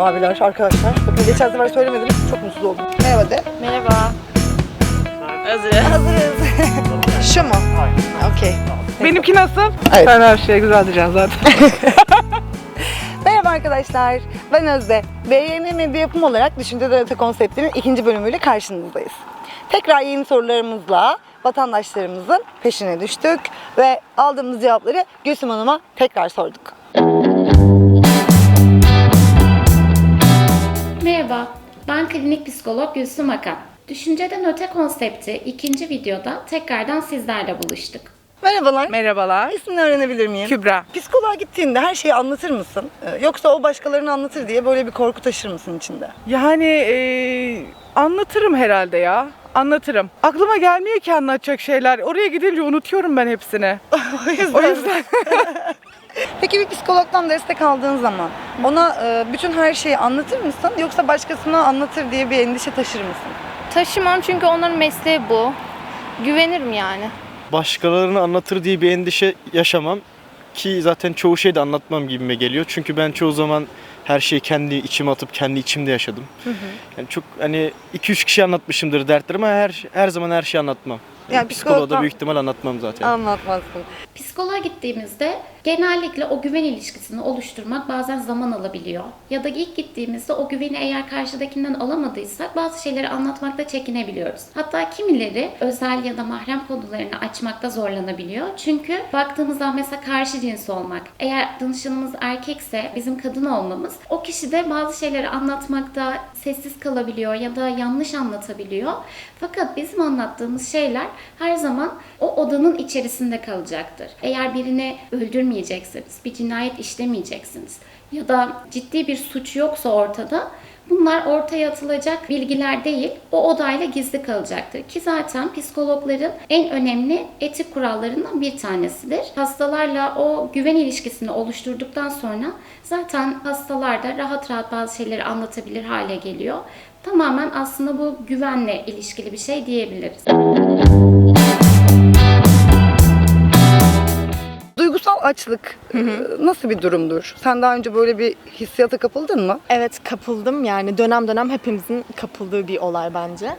abiler, arkadaşlar. Bakın geçen sefer söylemedim, çok mutsuz oldum. Merhaba de. Merhaba. Hazır. Hazırız. Şu mu? Okey. Benimki nasıl? Evet. Sen her şeye güzel diyeceksin zaten. Merhaba arkadaşlar, ben Özde. BYM Medya Yapım olarak Düşünce Devleti konseptinin ikinci bölümüyle karşınızdayız. Tekrar yeni sorularımızla vatandaşlarımızın peşine düştük ve aldığımız cevapları Gülsüm Hanım'a tekrar sorduk. Merhaba, ben klinik psikolog Gülsüm Akan. Düşünceden Öte konsepti ikinci videoda tekrardan sizlerle buluştuk. Merhabalar. Merhabalar. İsmini öğrenebilir miyim? Kübra. Psikoloğa gittiğinde her şeyi anlatır mısın? Ee, Yoksa o başkalarını anlatır diye böyle bir korku taşır mısın içinde? Yani eee, anlatırım herhalde ya. Anlatırım. Aklıma gelmiyor ki anlatacak şeyler. Oraya gidince unutuyorum ben hepsini. o yüzden. Peki bir psikologdan destek aldığın zaman ona e, bütün her şeyi anlatır mısın? Yoksa başkasına anlatır diye bir endişe taşır mısın? Taşımam çünkü onların mesleği bu. Güvenirim yani. başkalarını anlatır diye bir endişe yaşamam ki zaten çoğu şey de anlatmam gibime geliyor. Çünkü ben çoğu zaman her şeyi kendi içime atıp kendi içimde yaşadım. Yani çok hani 2-3 kişi anlatmışımdır dertlerimi ama her her zaman her şeyi anlatmam. Yani Yani psikoloğa da büyük ihtimal anlatmam zaten. Anlatmazsın. Psikoloğa gittiğimizde genellikle o güven ilişkisini oluşturmak bazen zaman alabiliyor. Ya da ilk gittiğimizde o güveni eğer karşıdakinden alamadıysak bazı şeyleri anlatmakta çekinebiliyoruz. Hatta kimileri özel ya da mahrem konularını açmakta zorlanabiliyor. Çünkü baktığımızda mesela karşı cins olmak. Eğer danışanımız erkekse bizim kadın olmamız o kişi de bazı şeyleri anlatmakta sessiz kalabiliyor ya da yanlış anlatabiliyor. Fakat bizim anlattığımız şeyler her zaman o odanın içerisinde kalacaktır. Eğer birini öldürmeyeceksiniz, bir cinayet işlemeyeceksiniz ya da ciddi bir suç yoksa ortada bunlar ortaya atılacak bilgiler değil, o odayla gizli kalacaktır. Ki zaten psikologların en önemli etik kurallarından bir tanesidir. Hastalarla o güven ilişkisini oluşturduktan sonra zaten hastalar da rahat rahat bazı şeyleri anlatabilir hale geliyor. Tamamen aslında bu güvenle ilişkili bir şey diyebiliriz. Açlık e, nasıl bir durumdur? Sen daha önce böyle bir hissiyata kapıldın mı? Evet kapıldım yani dönem dönem hepimizin kapıldığı bir olay bence.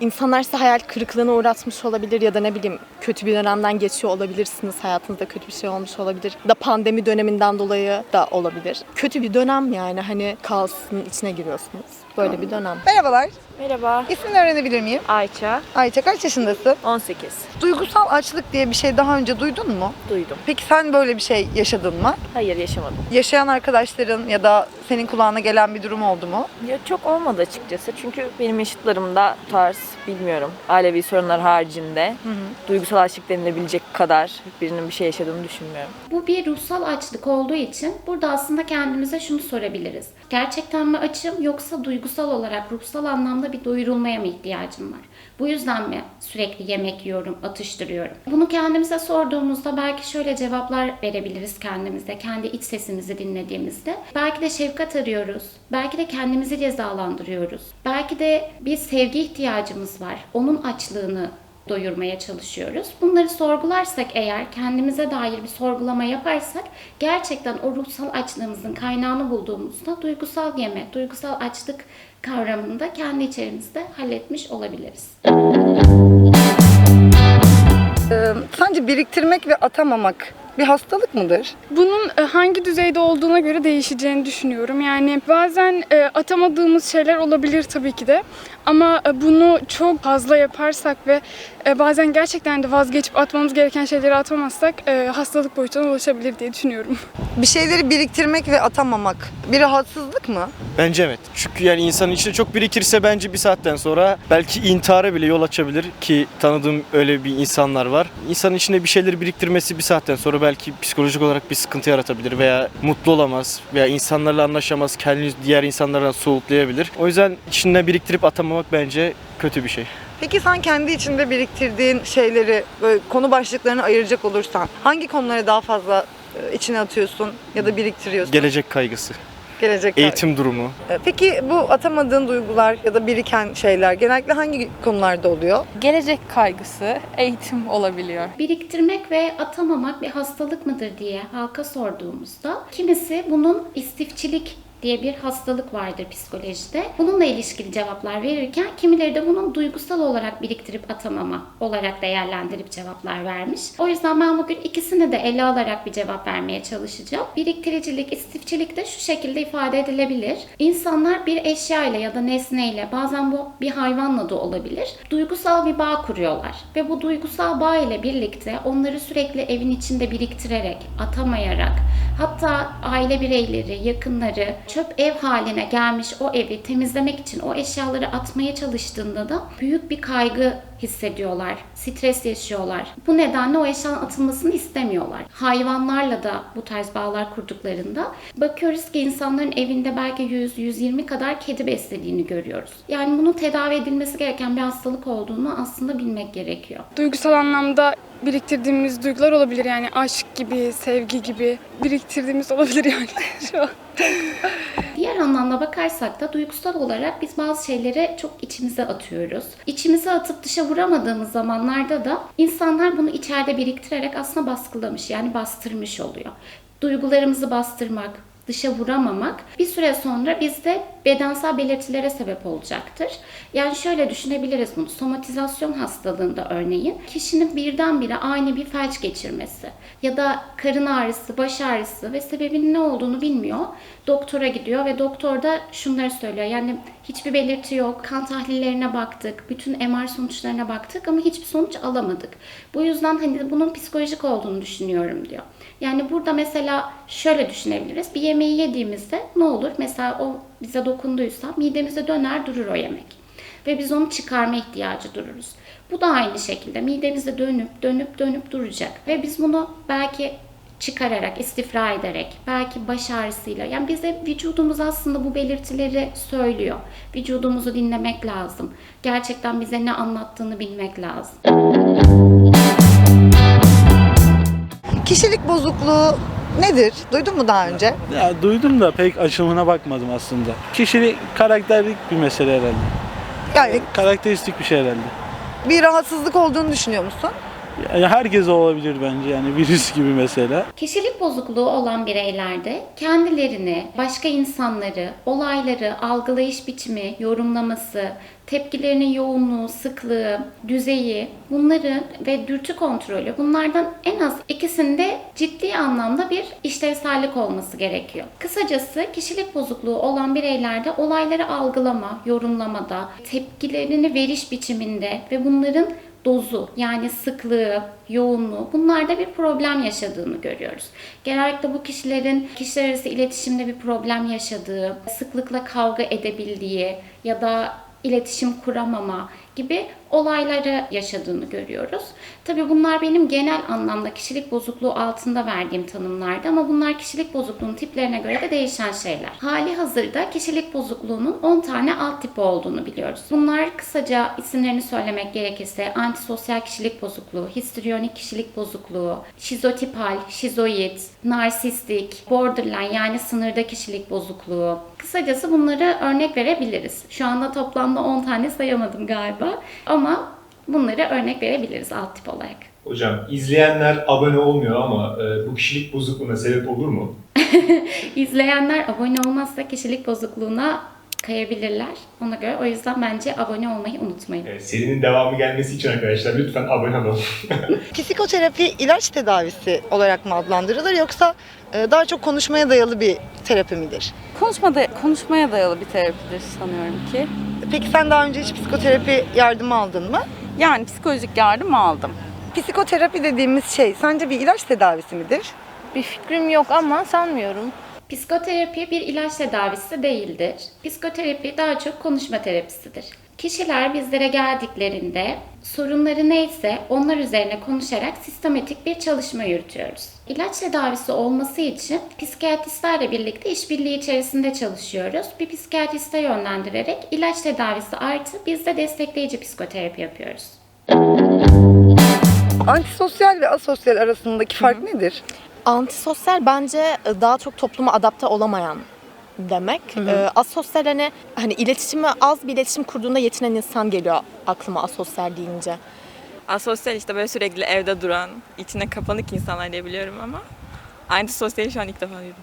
İnsanlar size hayal kırıklığına uğratmış olabilir ya da ne bileyim kötü bir dönemden geçiyor olabilirsiniz. Hayatınızda kötü bir şey olmuş olabilir. Ya da pandemi döneminden dolayı da olabilir. Kötü bir dönem yani hani kaosun içine giriyorsunuz. Böyle bir dönem. Merhabalar. Merhaba. İsmini öğrenebilir miyim? Ayça. Ayça kaç yaşındasın? 18. Duygusal açlık diye bir şey daha önce duydun mu? Duydum. Peki sen böyle bir şey yaşadın mı? Hayır yaşamadım. Yaşayan arkadaşların ya da senin kulağına gelen bir durum oldu mu? Ya çok olmadı açıkçası çünkü benim yaşıtlarımda tarz bilmiyorum ailevi sorunlar haricinde duygusal açlık denilebilecek kadar birinin bir şey yaşadığını düşünmüyorum. Bu bir ruhsal açlık olduğu için burada aslında kendimize şunu sorabiliriz. Gerçekten mi açım yoksa duygusal olarak ruhsal anlamda bir doyurulmaya mı ihtiyacım var? Bu yüzden mi sürekli yemek yiyorum, atıştırıyorum? Bunu kendimize sorduğumuzda belki şöyle cevaplar verebiliriz kendimize, kendi iç sesimizi dinlediğimizde. Belki de şefkat arıyoruz, belki de kendimizi cezalandırıyoruz. Belki de bir sevgi ihtiyacımız var, onun açlığını doyurmaya çalışıyoruz. Bunları sorgularsak eğer, kendimize dair bir sorgulama yaparsak gerçekten o ruhsal açlığımızın kaynağını bulduğumuzda duygusal yeme, duygusal açlık kavramını da kendi içerimizde halletmiş olabiliriz. Ee, sence biriktirmek ve atamamak bir hastalık mıdır? Bunun e, hangi düzeyde olduğuna göre değişeceğini düşünüyorum. Yani bazen e, atamadığımız şeyler olabilir tabii ki de. Ama e, bunu çok fazla yaparsak ve e, bazen gerçekten de vazgeçip atmamız gereken şeyleri atamazsak e, hastalık boyutuna ulaşabilir diye düşünüyorum. Bir şeyleri biriktirmek ve atamamak bir rahatsızlık mı? Bence evet. Çünkü yani insanın içinde çok birikirse bence bir saatten sonra belki intihara bile yol açabilir ki tanıdığım öyle bir insanlar var. İnsanın içinde bir şeyleri biriktirmesi bir saatten sonra belki psikolojik olarak bir sıkıntı yaratabilir veya mutlu olamaz veya insanlarla anlaşamaz, kendini diğer insanlardan soğutlayabilir. O yüzden içinde biriktirip atamamak bence kötü bir şey. Peki sen kendi içinde biriktirdiğin şeyleri böyle konu başlıklarını ayıracak olursan hangi konuları daha fazla e, içine atıyorsun ya da biriktiriyorsun? Gelecek kaygısı, Gelecekte. eğitim durumu, E, Peki bu atamadığın duygular ya da biriken şeyler genellikle hangi konularda oluyor? Gelecek kaygısı, eğitim olabiliyor. Biriktirmek ve atamamak bir hastalık mıdır diye halka sorduğumuzda kimisi bunun istifçilik diye bir hastalık vardır psikolojide. Bununla ilişkili cevaplar verirken kimileri de bunun duygusal olarak biriktirip atamama olarak değerlendirip cevaplar vermiş. O yüzden ben bugün ikisini de ele alarak bir cevap vermeye çalışacağım. Biriktiricilik, istifçilik de şu şekilde ifade edilebilir. İnsanlar bir eşyayla ya da nesneyle bazen bu bir hayvanla da olabilir. Duygusal bir bağ kuruyorlar ve bu duygusal bağ ile birlikte onları sürekli evin içinde biriktirerek, atamayarak, hatta aile bireyleri, yakınları çöp ev haline gelmiş o evi temizlemek için o eşyaları atmaya çalıştığında da büyük bir kaygı hissediyorlar, stres yaşıyorlar. Bu nedenle o eşyanın atılmasını istemiyorlar. Hayvanlarla da bu tarz bağlar kurduklarında bakıyoruz ki insanların evinde belki 100-120 kadar kedi beslediğini görüyoruz. Yani bunun tedavi edilmesi gereken bir hastalık olduğunu aslında bilmek gerekiyor. Duygusal anlamda biriktirdiğimiz duygular olabilir yani aşk gibi, sevgi gibi biriktirdiğimiz olabilir yani şu an. Diğer anlamda bakarsak da duygusal olarak biz bazı şeyleri çok içimize atıyoruz. İçimize atıp dışa vuramadığımız zamanlarda da insanlar bunu içeride biriktirerek aslında baskılamış yani bastırmış oluyor. Duygularımızı bastırmak, dışa vuramamak bir süre sonra bizde bedensel belirtilere sebep olacaktır. Yani şöyle düşünebiliriz bunu. Somatizasyon hastalığında örneğin kişinin birdenbire aynı bir felç geçirmesi ya da karın ağrısı, baş ağrısı ve sebebinin ne olduğunu bilmiyor. Doktora gidiyor ve doktor da şunları söylüyor. Yani hiçbir belirti yok. Kan tahlillerine baktık. Bütün MR sonuçlarına baktık ama hiçbir sonuç alamadık. Bu yüzden hani bunun psikolojik olduğunu düşünüyorum diyor. Yani burada mesela şöyle düşünebiliriz. Bir yemeği yediğimizde ne olur? Mesela o bize dokunduysa midemize döner durur o yemek. Ve biz onu çıkarma ihtiyacı dururuz. Bu da aynı şekilde midemizde dönüp dönüp dönüp duracak. Ve biz bunu belki çıkararak, istifra ederek, belki baş ağrısıyla. Yani bize vücudumuz aslında bu belirtileri söylüyor. Vücudumuzu dinlemek lazım. Gerçekten bize ne anlattığını bilmek lazım. Kişilik bozukluğu nedir? Duydun mu daha önce? Ya duydum da pek açılımına bakmadım aslında. Kişilik karakterlik bir mesele herhalde. Yani Karakteristik bir şey herhalde. bir rahatsızlık olduğunu düşünüyor musun? Yani herkes olabilir bence yani virüs gibi mesela. Kişilik bozukluğu olan bireylerde kendilerini, başka insanları, olayları algılayış biçimi, yorumlaması, tepkilerinin yoğunluğu, sıklığı, düzeyi, bunların ve dürtü kontrolü bunlardan en az ikisinde ciddi anlamda bir işlevsellik olması gerekiyor. Kısacası kişilik bozukluğu olan bireylerde olayları algılama, yorumlamada, tepkilerini veriş biçiminde ve bunların dozu yani sıklığı, yoğunluğu bunlarda bir problem yaşadığını görüyoruz. Genellikle bu kişilerin kişiler arası iletişimde bir problem yaşadığı, sıklıkla kavga edebildiği ya da iletişim kuramama gibi olayları yaşadığını görüyoruz. Tabii bunlar benim genel anlamda kişilik bozukluğu altında verdiğim tanımlardı ama bunlar kişilik bozukluğunun tiplerine göre de değişen şeyler. Hali hazırda kişilik bozukluğunun 10 tane alt tipi olduğunu biliyoruz. Bunlar kısaca isimlerini söylemek gerekirse antisosyal kişilik bozukluğu, histriyonik kişilik bozukluğu, şizotipal, şizoid, narsistik, borderline yani sınırda kişilik bozukluğu. Kısacası bunları örnek verebiliriz. Şu anda toplamda 10 tane sayamadım galiba ama bunları örnek verebiliriz alt tip olarak. Hocam izleyenler abone olmuyor ama e, bu kişilik bozukluğuna sebep olur mu? İzleyenler abone olmazsa kişilik bozukluğuna kayabilirler. Ona göre o yüzden bence abone olmayı unutmayın. E, serinin devamı gelmesi için arkadaşlar lütfen abone olun. Psikoterapi ilaç tedavisi olarak mı adlandırılır yoksa e, daha çok konuşmaya dayalı bir terapi midir? Konuşmada, konuşmaya dayalı bir terapidir sanıyorum ki. Peki sen daha önce hiç psikoterapi yardımı aldın mı? Yani psikolojik yardım aldım. Psikoterapi dediğimiz şey sence bir ilaç tedavisi midir? Bir fikrim yok ama sanmıyorum. Psikoterapi bir ilaç tedavisi değildir. Psikoterapi daha çok konuşma terapisidir. Kişiler bizlere geldiklerinde sorunları neyse onlar üzerine konuşarak sistematik bir çalışma yürütüyoruz. İlaç tedavisi olması için psikiyatristlerle birlikte işbirliği içerisinde çalışıyoruz. Bir psikiyatriste yönlendirerek ilaç tedavisi artı biz de destekleyici psikoterapi yapıyoruz. Antisosyal ve asosyal arasındaki fark nedir? Antisosyal bence e, daha çok topluma adapte olamayan demek. Ee, asosyal hani hani iletişimi az bir iletişim kurduğunda yetinen insan geliyor aklıma asosyal deyince. Asosyal işte böyle sürekli evde duran, içine kapanık insanlar diyebiliyorum ama antisosyali şu an ilk defa duydum.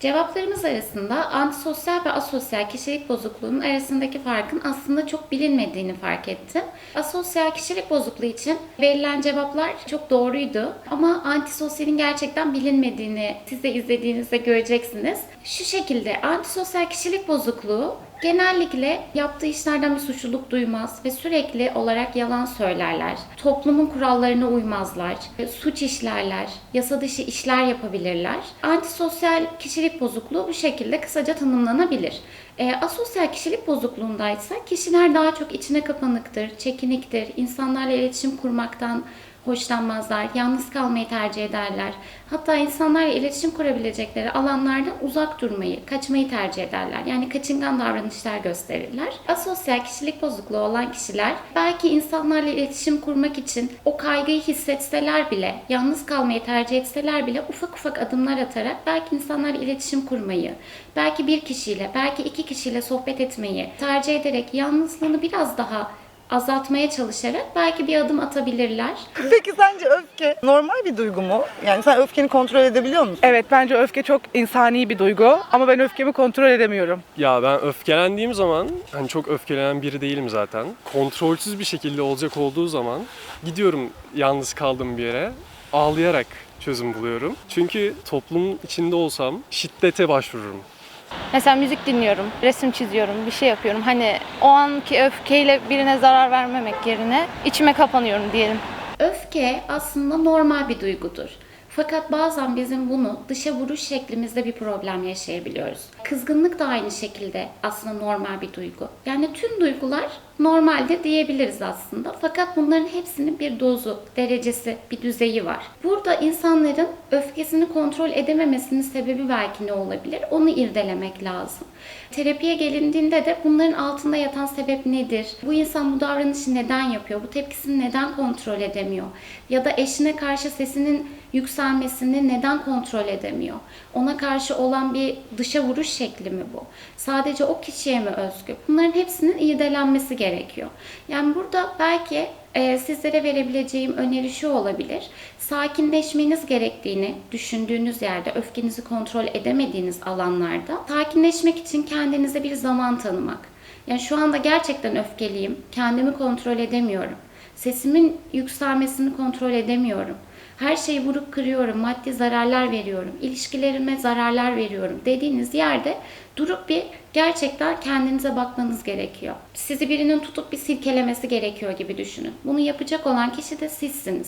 Cevaplarımız arasında antisosyal ve asosyal kişilik bozukluğunun arasındaki farkın aslında çok bilinmediğini fark ettim. Asosyal kişilik bozukluğu için verilen cevaplar çok doğruydu ama antisosyalin gerçekten bilinmediğini siz de izlediğinizde göreceksiniz. Şu şekilde antisosyal kişilik bozukluğu genellikle yaptığı işlerden bir suçluluk duymaz ve sürekli olarak yalan söylerler. Toplumun kurallarına uymazlar, suç işlerler, yasa dışı işler yapabilirler. Antisosyal kişilik bozukluğu bu şekilde kısaca tanımlanabilir. E, asosyal kişilik bozukluğundaysa kişiler daha çok içine kapanıktır, çekiniktir, insanlarla iletişim kurmaktan hoşlanmazlar, yalnız kalmayı tercih ederler. Hatta insanlarla iletişim kurabilecekleri alanlardan uzak durmayı, kaçmayı tercih ederler. Yani kaçıngan davranışlar gösterirler. Asosyal kişilik bozukluğu olan kişiler belki insanlarla iletişim kurmak için o kaygıyı hissetseler bile, yalnız kalmayı tercih etseler bile ufak ufak adımlar atarak belki insanlarla iletişim kurmayı, belki bir kişiyle, belki iki kişiyle sohbet etmeyi tercih ederek yalnızlığını biraz daha azaltmaya çalışarak belki bir adım atabilirler. Peki sence öfke normal bir duygu mu? Yani sen öfkeni kontrol edebiliyor musun? Evet bence öfke çok insani bir duygu ama ben öfkemi kontrol edemiyorum. Ya ben öfkelendiğim zaman, hani çok öfkelenen biri değilim zaten. Kontrolsüz bir şekilde olacak olduğu zaman gidiyorum yalnız kaldığım bir yere ağlayarak çözüm buluyorum. Çünkü toplumun içinde olsam şiddete başvururum. Mesela müzik dinliyorum, resim çiziyorum, bir şey yapıyorum. Hani o anki öfkeyle birine zarar vermemek yerine içime kapanıyorum diyelim. Öfke aslında normal bir duygudur. Fakat bazen bizim bunu dışa vuruş şeklimizde bir problem yaşayabiliyoruz. Kızgınlık da aynı şekilde aslında normal bir duygu. Yani tüm duygular normalde diyebiliriz aslında. Fakat bunların hepsinin bir dozu, derecesi, bir düzeyi var. Burada insanların öfkesini kontrol edememesinin sebebi belki ne olabilir? Onu irdelemek lazım. Terapiye gelindiğinde de bunların altında yatan sebep nedir? Bu insan bu davranışı neden yapıyor? Bu tepkisini neden kontrol edemiyor? Ya da eşine karşı sesinin yükselmesini neden kontrol edemiyor? Ona karşı olan bir dışa vuruş şekli mi bu? Sadece o kişiye mi özgü? Bunların hepsinin irdelenmesi gerekiyor. Yani burada belki e, sizlere verebileceğim öneri şu olabilir. Sakinleşmeniz gerektiğini düşündüğünüz yerde, öfkenizi kontrol edemediğiniz alanlarda sakinleşmek için kendinize bir zaman tanımak. Yani şu anda gerçekten öfkeliyim, kendimi kontrol edemiyorum. Sesimin yükselmesini kontrol edemiyorum. Her şeyi vurup kırıyorum, maddi zararlar veriyorum, ilişkilerime zararlar veriyorum dediğiniz yerde durup bir gerçekten kendinize bakmanız gerekiyor. Sizi birinin tutup bir silkelemesi gerekiyor gibi düşünün. Bunu yapacak olan kişi de sizsiniz.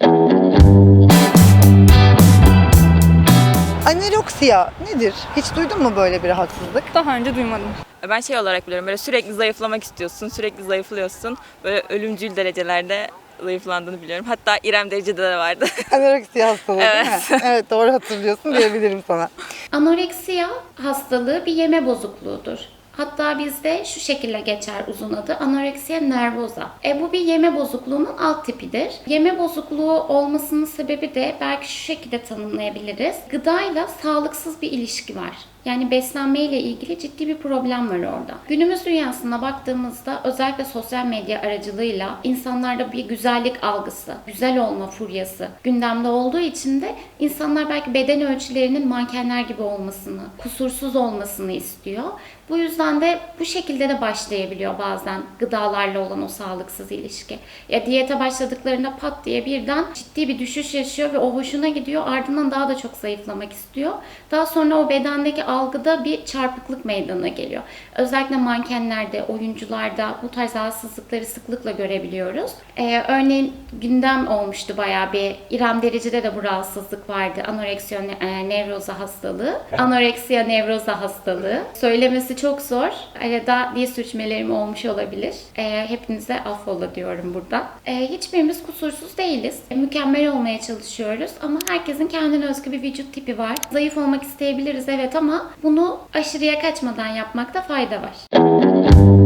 Anoreksiya nedir? Hiç duydun mu böyle bir rahatsızlık? Daha önce duymadım. Ben şey olarak biliyorum böyle sürekli zayıflamak istiyorsun, sürekli zayıflıyorsun. Böyle ölümcül derecelerde zayıflandığını biliyorum. Hatta İrem Derici'de de vardı. Anoreksiya hastalığı değil mi? Evet. Evet doğru hatırlıyorsun diyebilirim sana. Anoreksiya hastalığı bir yeme bozukluğudur. Hatta bizde şu şekilde geçer uzun adı anoreksiya nervosa. E, bu bir yeme bozukluğunun alt tipidir. Yeme bozukluğu olmasının sebebi de belki şu şekilde tanımlayabiliriz. Gıdayla sağlıksız bir ilişki var. Yani beslenme ile ilgili ciddi bir problem var orada. Günümüz dünyasına baktığımızda özellikle sosyal medya aracılığıyla insanlarda bir güzellik algısı, güzel olma furyası gündemde olduğu için de insanlar belki beden ölçülerinin mankenler gibi olmasını, kusursuz olmasını istiyor. Bu yüzden de bu şekilde de başlayabiliyor bazen gıdalarla olan o sağlıksız ilişki. Ya diyete başladıklarında pat diye birden ciddi bir düşüş yaşıyor ve o hoşuna gidiyor. Ardından daha da çok zayıflamak istiyor. Daha sonra o bedendeki algıda bir çarpıklık meydana geliyor. Özellikle mankenlerde, oyuncularda bu tarz rahatsızlıkları sıklıkla görebiliyoruz. Ee, örneğin gündem olmuştu bayağı bir İrem Derici'de de bu rahatsızlık vardı. Anoreksiya e, nevroza hastalığı. Anoreksiya nevroza hastalığı. Söylemesi çok zor. Arada dil sürçmelerim olmuş olabilir. Ee, hepinize affola diyorum burada. Ee, hiçbirimiz kusursuz değiliz. E, Mükemmel olmaya çalışıyoruz ama herkesin kendine özgü bir vücut tipi var. Zayıf olmak isteyebiliriz evet ama bunu aşırıya kaçmadan yapmakta fayda var.